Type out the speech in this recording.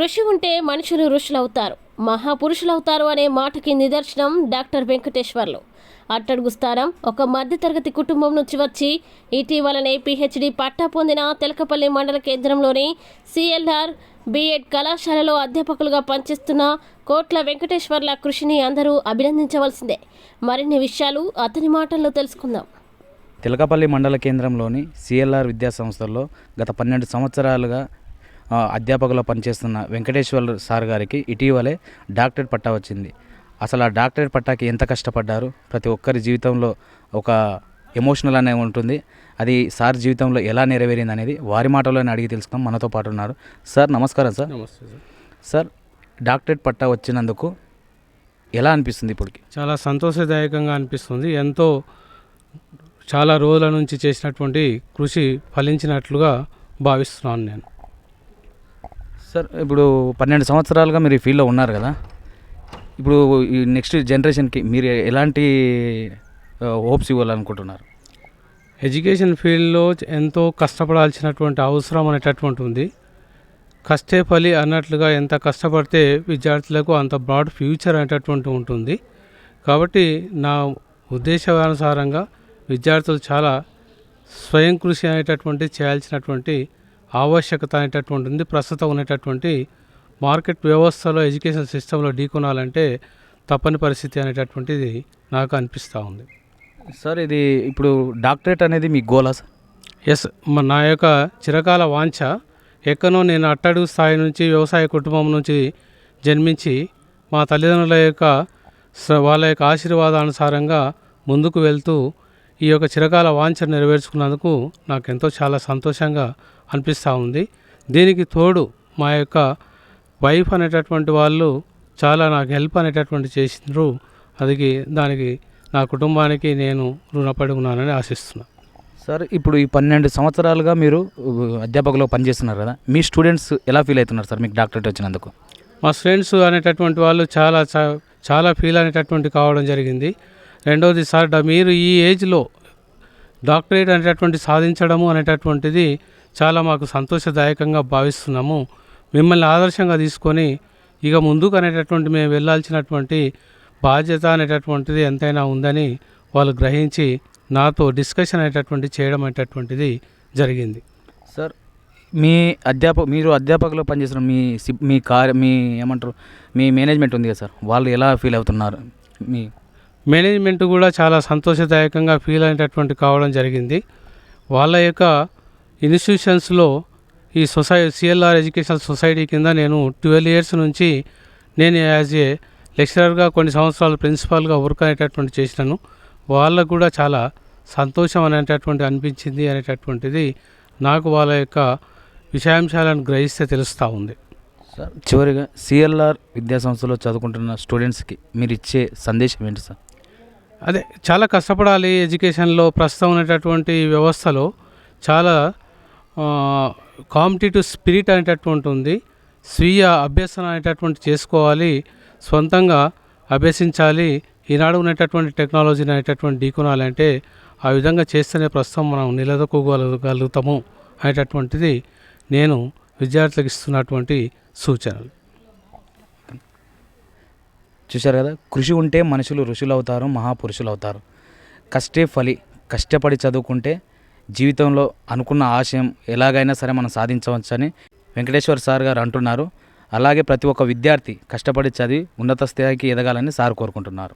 కృషి ఉంటే మనుషులు ఋషులవుతారు. మహాపురుషులవుతారు అనే మాటకి నిదర్శనం డాక్టర్ వెంకటేశ్వర్లు. అట్టడుగు స్థానం ఒక మధ్యతరగతి కుటుంబం నుంచి వచ్చి ఇటీవలనే పిహెచ్డి పట్టా పొందిన తెలకపల్లి మండల కేంద్రంలోని సిఎల్ఆర్ బిఎడ్ కళాశాలలో అధ్యాపకులుగా పనిచేస్తున్న కోట్ల వెంకటేశ్వర్ల కృషిని అందరూ అభినందించవలసిందే. మరిన్ని విషయాలు అతని మాటల్లో తెలుసుకుందాం. తిలకపల్లి మండల కేంద్రంలోని సిఎల్ఆర్ విద్యా సంస్థల్లో గత పన్నెండు సంవత్సరాలుగా అధ్యాపకులు పనిచేస్తున్న వెంకటేశ్వర సార్ గారికి ఇటీవలే డాక్టరేట్ పట్టా వచ్చింది. అసలు ఆ డాక్టరేట్ పట్టాకి ఎంత కష్టపడ్డారు? ప్రతి ఒక్కరి జీవితంలో ఒక ఎమోషనల్ అనేది ఉంటుంది. అది సార్ జీవితంలో ఎలా నెరవేరింది అనేది వారి మాటలోనే అడిగి తెలుసుకుందాం. మనతో పాటు ఉన్నారు. సార్ నమస్కారం సార్. నమస్తే సార్. సార్ డాక్టరేట్ పట్టా వచ్చినందుకు ఎలా అనిపిస్తుంది ఇప్పటికి? చాలా సంతోషదాయకంగా అనిపిస్తుంది. ఎంతో చాలా రోజుల నుంచి చేసినటువంటి కృషి ఫలించినట్లుగా భావిస్తున్నాను నేను. సార్ ఇప్పుడు పన్నెండు సంవత్సరాలుగా మీరు ఈ ఫీల్డ్లో ఉన్నారు కదా. ఇప్పుడు ఈ నెక్స్ట్ జనరేషన్కి మీరు ఎలాంటి హోప్స్ ఇవ్వాలనుకుంటున్నారు? ఎడ్యుకేషన్ ఫీల్డ్లో ఎంతో కష్టపడాల్సినటువంటి అవసరం అనేటటువంటి ఉంది. కష్టే ఫలి అన్నట్లుగా ఎంత కష్టపడితే విద్యార్థులకు అంత బ్రాడ్ ఫ్యూచర్ అనేటటువంటి ఉంటుంది. కాబట్టి నా ఉద్దేశానుసారంగా విద్యార్థులు చాలా స్వయం కృషి అనేటటువంటి చేయాల్సినటువంటి ఆవశ్యకత అనేటటువంటి ఉంది ప్రస్తుతం ఉన్నటువంటి మార్కెట్ వ్యవస్థలో ఎడ్యుకేషన్ సిస్టంలో ఢీకొనాలంటే తప్పని పరిస్థితి అనేటటువంటిది నాకు అనిపిస్తూ ఉంది. సార్ ఇది ఇప్పుడు డాక్టరేట్ అనేది మీ గోలా సార్? ఎస్ నా యొక్క చిరకాల వాంఛ. ఎక్కనో నేను అట్టడుగు స్థాయి నుంచి వ్యవసాయ కుటుంబం నుంచి జన్మించి మా తల్లిదండ్రుల యొక్క వాళ్ళ యొక్క ఆశీర్వాదానుసారంగా ముందుకు వెళ్తూ ఈ యొక్క చిరకాల వాంఛ నెరవేర్చుకున్నందుకు నాకు ఎంతో చాలా సంతోషంగా అనిపిస్తూ ఉంది. దీనికి తోడు మా యొక్క వైఫ్ అనేటటువంటి వాళ్ళు చాలా నాకు హెల్ప్ అనేటటువంటి చేసిండ్రు. అది దానికి నా కుటుంబానికి నేను రుణపడి ఉన్నానని ఆశిస్తున్నాను సార్ ఇప్పుడు ఈ పన్నెండు సంవత్సరాలుగా మీరు అధ్యాపకులు పనిచేస్తున్నారు కదా మీ స్టూడెంట్స్ ఎలా ఫీల్ అవుతున్నారు సార్ మీకు డాక్టరేట్ వచ్చినందుకు? మా ఫ్రెండ్స్ అనేటటువంటి వాళ్ళు చాలా చా- చాలా ఫీల్ అనేటటువంటి కావడం జరిగింది. రెండవది సార్ మీరు ఈ ఏజ్లో డాక్టరేట్ అనేటటువంటి సాధించడము అనేటటువంటిది చాలా మాకు సంతోషదాయకంగా భావిస్తున్నాము. మిమ్మల్ని ఆదర్శంగా తీసుకొని ఇక ముందుకు అనేటటువంటి మేము వెళ్ళాల్సినటువంటి బాధ్యత అనేటటువంటిది ఎంతైనా ఉందని వాళ్ళు గ్రహించి నాతో డిస్కషన్ అనేటటువంటి చేయడం అనేటటువంటిది జరిగింది. సార్ మీ అధ్యాపక మీరు అధ్యాపకులు పనిచేసిన మీ సిబ్ మీ కార్య మీ ఏమంటారు మీ మేనేజ్మెంట్ ఉంది కదా సార్ వాళ్ళు ఎలా ఫీల్ అవుతున్నారు? మీ మేనేజ్మెంట్ కూడా చాలా సంతోషదాయకంగా ఫీల్ అయినటువంటి కావడం జరిగింది. వాళ్ళ యొక్క ఇన్స్టిట్యూషన్స్లో ఈ సొసై సిఎల్ఆర్ ఎడ్యుకేషన్ సొసైటీ కింద నేను ట్వెల్వ్ ఇయర్స్ నుంచి నేను యాజ్ ఏ లెక్చరర్గా కొన్ని సంవత్సరాలు ప్రిన్సిపాల్గా వర్క్ అనేటటువంటి చేసినాను. వాళ్ళకు కూడా చాలా సంతోషం అనేటటువంటి అనిపించింది అనేటటువంటిది నాకు వాళ్ళ యొక్క విషయాంశాలను గ్రహిస్తే తెలుస్తూ ఉంది. సార్ చివరిగా సిఎల్ఆర్ విద్యాసంస్థలో చదువుకుంటున్న స్టూడెంట్స్కి మీరు ఇచ్చే సందేశం ఏంటి సార్? అదే చాలా కష్టపడాలి ఎడ్యుకేషన్లో ప్రస్తుతం ఉన్నటువంటి వ్యవస్థలో చాలా కాంపిటేటివ్ స్పిరిట్ అనేటటువంటి ఉంది. స్వీయ అభ్యసన అనేటటువంటి చేసుకోవాలి సొంతంగా అభ్యసించాలి ఈనాడు ఉన్నటువంటి టెక్నాలజీని అనేటటువంటి ఢీకొనాలంటే ఆ విధంగా చేస్తేనే ప్రస్తుతం మనం నిలదొక్కుగలగలుగుతాము అనేటటువంటిది నేను విద్యార్థులకు ఇస్తున్నటువంటి సూచనలు. చూశారు కదా? కృషి ఉంటే మనుషులు ఋషులు అవుతారు మహాపురుషులు అవుతారు కష్టే ఫలి కష్టపడి చదువుకుంటే జీవితంలో అనుకున్న ఆశయం ఎలాగైనా సరే మనం సాధించవచ్చని వెంకటేశ్వర్ సార్ గారు అంటున్నారు. అలాగే ప్రతి ఒక్క విద్యార్థి కష్టపడి చదివి ఉన్నత స్థాయికి ఎదగాలని సార్ కోరుకుంటున్నారు.